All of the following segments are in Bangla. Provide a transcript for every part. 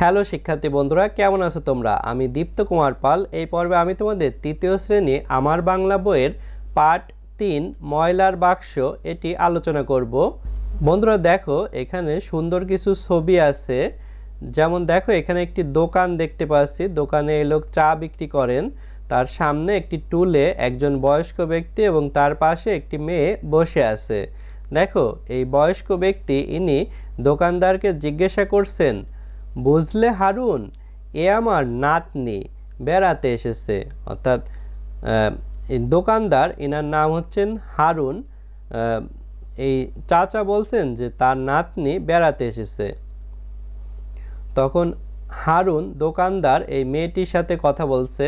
হ্যালো শিক্ষার্থী বন্ধুরা, কেমন আছো তোমরা? আমি দীপ্ত কুমার পাল। এই পর্বে আমি তোমাদের তৃতীয় শ্রেণি আমার বাংলা বইয়ের পাঠ তিন, ময়লার বাক্স এটি আলোচনা করব। বন্ধুরা দেখো, এখানে সুন্দর কিছু ছবি আছে। যেমন দেখো, এখানে একটি দোকান দেখতে পাচ্ছি। দোকানে এই লোক চা বিক্রি করেন। তার সামনে একটি টুলে একজন বয়স্ক ব্যক্তি এবং তার পাশে একটি মেয়ে বসে আছে। দেখো, এই বয়স্ক ব্যক্তি ইনি দোকানদারকে জিজ্ঞাসা করছেন বুঝলে হারুন, এ আমার নাতনি বেড়াতে এসেছে। অর্থাৎ দোকানদার, এনার নাম হচ্ছেন হারুন। এই চাচা বলছেন যে তার নাতনি বেড়াতে এসেছে। তখন হারুন দোকানদার এই মেয়েটির সাথে কথা বলছে,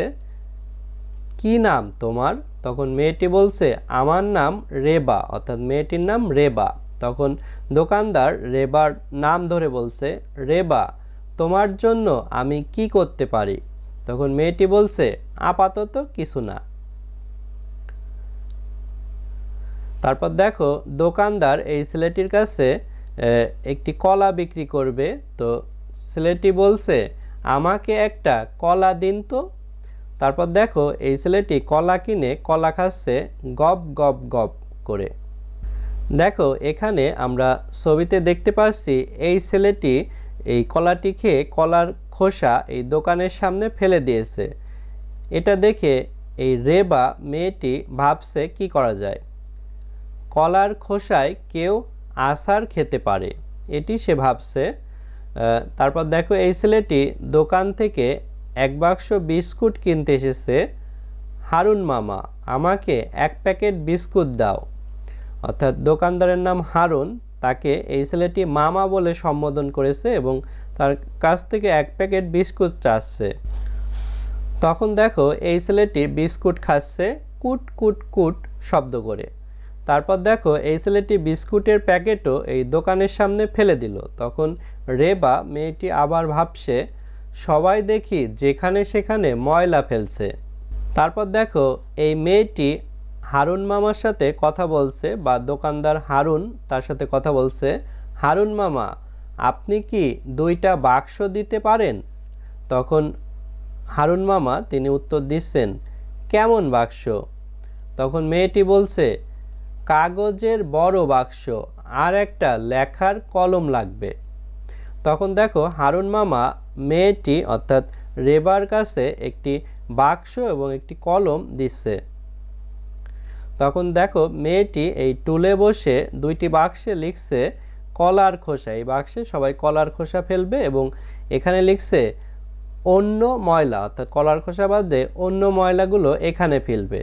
কি নাম তোমার? তখন মেয়েটি বলছে, আমার নাম রেবা। অর্থাৎ মেয়েটির নাম রেবা। তখন দোকানদার রেবার নাম ধরে বলছে, রেবা। তোমার জন্য আমি কি করতে পারি? তখন মেয়েটি বলছে, আপাতত কিছু না। তারপর দেখো, দোকানদার এই ছেলেটির কাছে একটি কলা বিক্রি করবে। তো ছেলেটি বলছে, আমাকে একটা কলা দিন তো। তারপর দেখো, এই ছেলেটি কলা কিনে কলা খাচ্ছে গপ গপ গপ করে। দেখো, এখানে আমরা ছবিতে দেখতে পাচ্ছি, এই ছেলেটি এই কলাটি খেয়ে কলার খোসা এই দোকানের সামনে ফেলে দিয়েছে। এটা দেখে এই রেবা মেয়েটি ভাবছে কি করা যায়। কলার খোসায় কেউ আচার খেতে পারে, এটি সে ভাবছে। তারপর দেখো এই ছেলেটি দোকান থেকে এক বাক্স বিস্কুট কিনতে এসেছে। হারুন মামা, আমাকে এক প্যাকেট বিস্কুট দাও। অর্থাৎ দোকানদারের নাম হারুন। তাকে এই ছেলেটি মামা বলে সম্বোধন করেছে এবং তার কাছ থেকে এক প্যাকেট বিস্কুট চাচ্ছে। তখন দেখো, এই ছেলেটি বিস্কুট খাচ্ছে, কুট কুট কুট শব্দ করে। তারপর দেখো, এই ছেলেটি বিস্কুটের প্যাকেটও এই দোকানের সামনে ফেলে দিল। তখন রেবা মেয়েটি আবার ভাবছে, সবাই দেখি যেখানে সেখানে ময়লা ফেলছে। তারপর দেখো, এই মেয়েটি হারুন মামার সাথে কথা বলছে বা দোকানদার হারুন তার সাথে কথা বলছে, হারুন মামা, আপনি কি দুইটা বাক্স দিতে পারেন? তখন হারুন মামা তিনি উত্তর দিচ্ছেন, কেমন বাক্স? তখন মেয়েটি বলছে, কাগজের বড় বাক্স, আর একটা লেখার কলম লাগবে। তখন দেখো হারুন মামা মেয়েটি অর্থাৎ রেবার কাছে একটি বাক্স এবং একটি কলম দিচ্ছে। তখন দেখো মেয়েটি এই টুলে বসে দুইটি বাক্সে লিখছে কলার খোসা। এই বাক্সে সবাই কলার খোসা ফেলবে এবং এখানে লিখছে অন্য ময়লা, অর্থাৎ কলার খোসা বাদে অন্য ময়লাগুলো এখানে ফেলবে।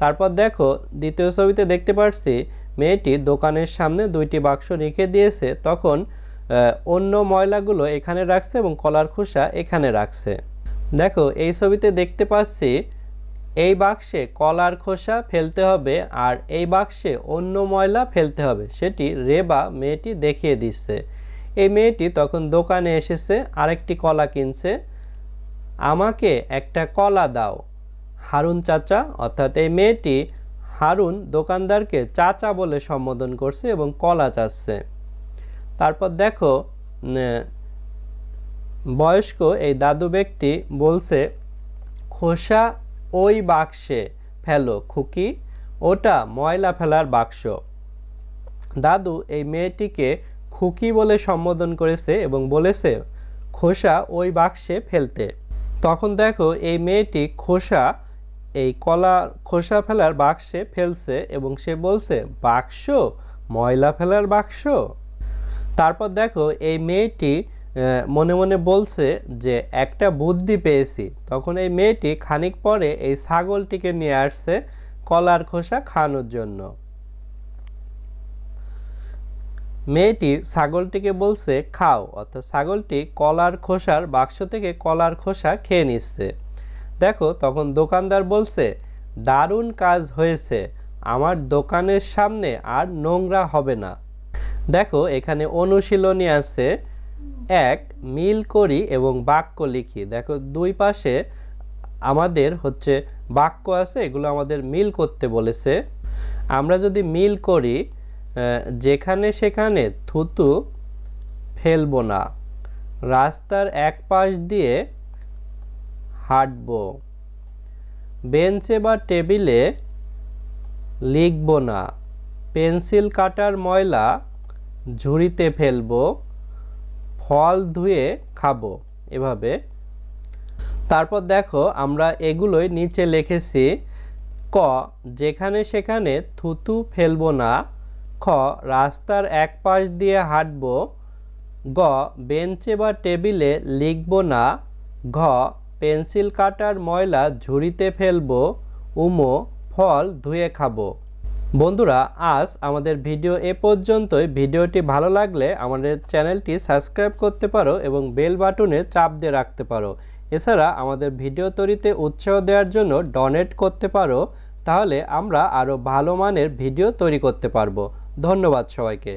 তারপর দেখো দ্বিতীয় ছবিতে দেখতে পাচ্ছি মেয়েটি দোকানের সামনে দুইটি বাক্স রেখে দিয়েছে, তখন অন্য ময়লাগুলো এখানে রাখছে এবং কলার খোসা এখানে রাখছে। দেখো এই ছবিতে দেখতে পাচ্ছি এই বাক্সে কলার খোসা ফেলতে হবে আর এই বাক্সে অন্য ময়লা ফেলতে হবে। সেটি রেবা মেয়েটি দেখিয়ে দিচ্ছে। এই মেয়েটি তখন দোকানে এসেছে, আরেকটি কলা কিনছে। আমাকে একটা কলা দাও। হারুন চাচা, অর্থাৎ এই মেয়েটি হারুন দোকানদারকে চাচা বলে সম্বোধন করছে এবং কলা চাচ্ছে। তারপর দেখো বয়স্ক এই দাদু ব্যক্তি বলছে, খোসা ওই বাক্সে ফেলো খুকি, ওটা ময়লা ফেলার বাক্স। দাদু এই মেয়েটিকে খুকি বলে সম্বোধন করেছে এবং বলেছে, খোসা ওই বাক্সে ফেলতে। তখন দেখো এই মেয়েটি খোসা, এই কলা খোসা ফেলার বাক্সে ফেলছে এবং সে বলছে, বাক্স? ময়লা ফেলার বাক্স? তারপর দেখো এই মেয়েটি মনে মনে বলছে যে, একটা বুদ্ধি পেয়েছি। তখন এই মেয়েটি খানিক পরে এই ছাগলটিকে নিয়ে আসছে কলার খোসা খাওয়ানোর জন্য। মেয়েটি ছাগলটিকে বলছে, খাও। অর্থাৎ ছাগলটি কলার খোসার বাক্স থেকে কলার খোসা খেয়ে নিচ্ছে। দেখো, তখন দোকানদার বলছে, দারুণ কাজ হয়েছে। আমার দোকানের সামনে আর নোংরা হবে না। দেখো, এখানে অনুশীলনী আছে এক, মিল করি এবং বাক্য লিখি। দেখো, দুই পাশে আমাদের হচ্ছে বাক্য আছে, এগুলো আমাদের মিল করতে বলেছে। আমরা যদি মিল করি যেখানে সেখানে থুতু ফেলব না, রাস্তার এক পাশ দিয়ে হাঁটবো, বেঞ্চে বা টেবিলে লিখব না, পেন্সিল কাটার ময়লা ঝুড়িতে ফেলব ফল ধুয়ে খাব এভাবে। তারপর দেখো, আমরা এগুলোই নিচে লিখেছি, ক, যেখানে সেখানে থুতু ফেলব না, খ, রাস্তার এক পাশ দিয়ে হাঁটব, গ, বেঞ্চে বা টেবিলে লিখব না, ঘ, পেন্সিল কাটার ময়লা ঝুড়িতে ফেলব, উমো, ফল ধুয়ে খাব। বন্ধুরা, আজ আমাদের ভিডিও এ পর্যন্তই। ভিডিওটি ভালো লাগলে আমাদের চ্যানেলটি সাবস্ক্রাইব করতে পারো এবং বেল বাটনে চাপ দিয়ে রাখতে পারো। এছাড়া আমাদের ভিডিও তৈরিতে উৎসাহ দেওয়ার জন্য ডোনেট করতে পারো। তাহলে আমরা আরও ভালো মানের ভিডিও তৈরি করতে পারব। ধন্যবাদ সবাইকে।